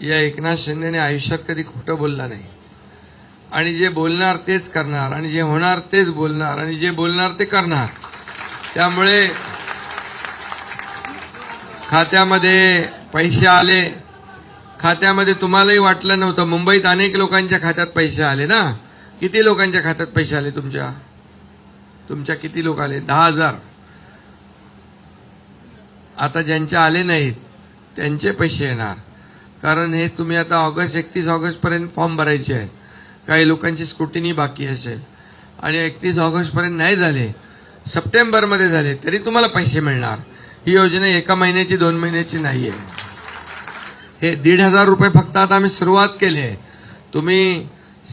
या एकनाथ शिंदेने आयुष्यात कधी खोटं बोलला नाही. आणि जे बोलणार तेच करणार आणि जे होणार तेच बोलणार आणि जे बोलणार ते करणार. त्यामुळे खात्यामध्ये पैसे आले. खात्यामध्ये तुम्हालाही वाटलं नव्हतं. मुंबईत अनेक लोकांच्या खात्यात पैसे आले ना? किती लोकांच्या खात्यात पैसे आले तुमच्या? तुमच्या किती लोक आले? दहा हजार. आता ज्यांचे आले नाहीत त्यांचे पैसे येणार. कारण हे तुम्ही आता ऑगस्ट एकतीस ऑगस्टपर्यंत फॉर्म भरायचे आहेत. काही लोकांची स्क्रुटिनी बाकी असेल. आणि एकतीस ऑगस्टपर्यंत नाही झाले सप्टेंबरमध्ये झाले तरी तुम्हाला पैसे मिळणार. ही योजना एका महिन्याची दोन महिन्याची नाही आहे हे दीड हजार रुपये फक्त आता आम्ही सुरुवात केली आहे. तुम्ही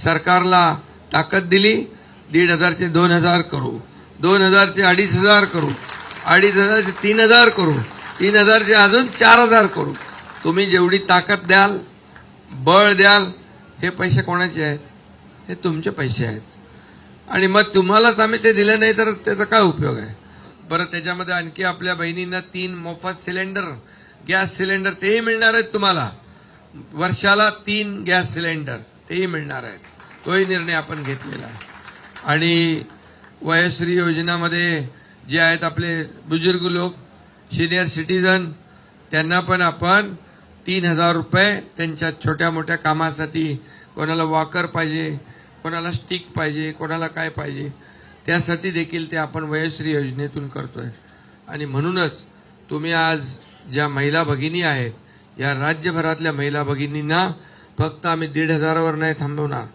सरकारला ताकद दिली दीड हजारचे दोन हजार करू. दोन हजारचे अडीच हजार करू. अडीच हजारचे तीन हजार करू. तीन हजारचे अजून चार हजार करू. तुम्ही जेवढी ताकद द्याल बळ द्याल हे पैसे कोणाचे आहेत? हे तुमचे पैसे आहेत. आणि मग तुम्हालाच आम्ही ते दिले नाही तर त्याचा काय उपयोग आहे? बरं त्याच्यामध्ये आणखी आपल्या बहिणींना तीन मोफत सिलेंडर गॅस सिलेंडर तेही मिळणार आहेत तुम्हाला. वर्षाला तीन गॅस सिलेंडर तेही मिळणार आहेत. तोही निर्णय आपण घेतलेला आहे. आणि वयश्री योजनामध्ये जे आहेत आपले बुजुर्ग लोक सिनियर सिटीजन त्यांना पण आपण तीन हजार रुपये त्यांच्या छोट्या मोठ्या कामासाठी कोणाला वॉकर पाहिजे कोणाला स्टिक पाहिजे कोणाला काय पाहिजे त्यासाठी देखील ते आपण वयश्री योजनेतून करतोय. आणि म्हणूनच तुम्ही आज ज्या महिला भगिनी आहेत या राज्यभरातल्या महिला भगिनींना फक्त आम्ही दीड हजारावर नाही थांबवणार.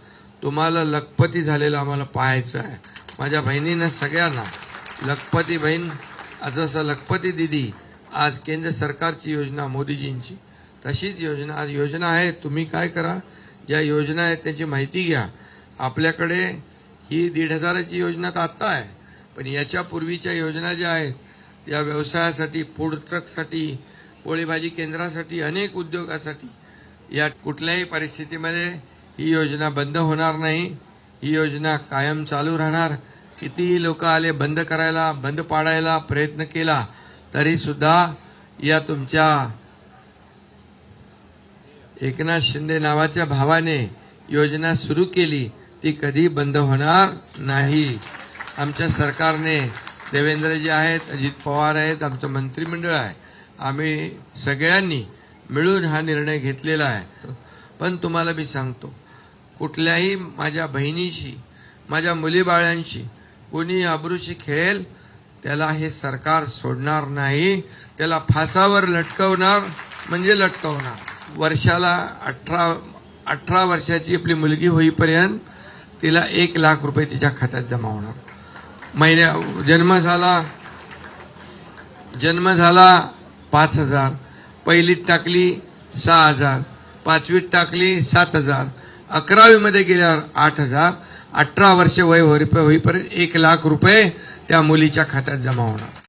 तुम्हाला लखपती झालेलं आम्हाला पाहायचं आहे. माझ्या बहिणींना सगळ्यांना लखपती बहीण जसं लखपती दिदी आज केंद्र सरकारची योजना मोदीजींची. तशीच योजना आज योजना आहे तुम्ही काय करा ज्या योजना आहेत त्याची माहिती घ्या. आपल्याकडे ही दीड हजाराची योजना तर आत्ता आहे पण याच्या पूर्वीच्या योजना ज्या आहेत या व्यवसायासाठी फूड ट्रकसाठी पोळी भाजी केंद्रासाठी अनेक उद्योगासाठी या कुठल्याही परिस्थितीमध्ये ही योजना बंद होणार नाही. ही योजना कायम चालू राहणार. कितीही लोक आले बंद करायला बंद पाडायला प्रयत्न केला तरीसुद्धा या तुमच्या एकनाथ शिंदे नावाच्या भावाने योजना सुरू केली ती कधी बंद होणार नाही. आमच्या सरकारने देवेंद्रजी आहेत अजित पवार आहेत आमचं मंत्रिमंडळ आहे. आम्ही सगळ्यांनी मिळून हा निर्णय घेतलेला आहे. पण तुम्हाला मी सांगतो कुठल्याही माझ्या बहिणीशी माझ्या मुलीबाळ्यांशी कोणी अब्रूशी खेळेल त्याला हे सरकार सोडणार नाही त्याला फासावर लटकवणार म्हणजे लटकवणार. वर्षाला अठरा अठरा वर्षाची आपली मुलगी होईपर्यंत तिला एक लाख रुपये तिच्या खात्यात जमा होणार. महिन्या जन्म झाला जन्म झाला पाच हजार. पहिलीत टाकली सहा हजार. पाचवीत टाकली सात हजार. अकरावीमध्ये गेल्यावर आठ हजार. अठरा वर्ष वय होईपर्यंत एक लाख रुपये त्या मुलीच्या खात्यात जमा होणार.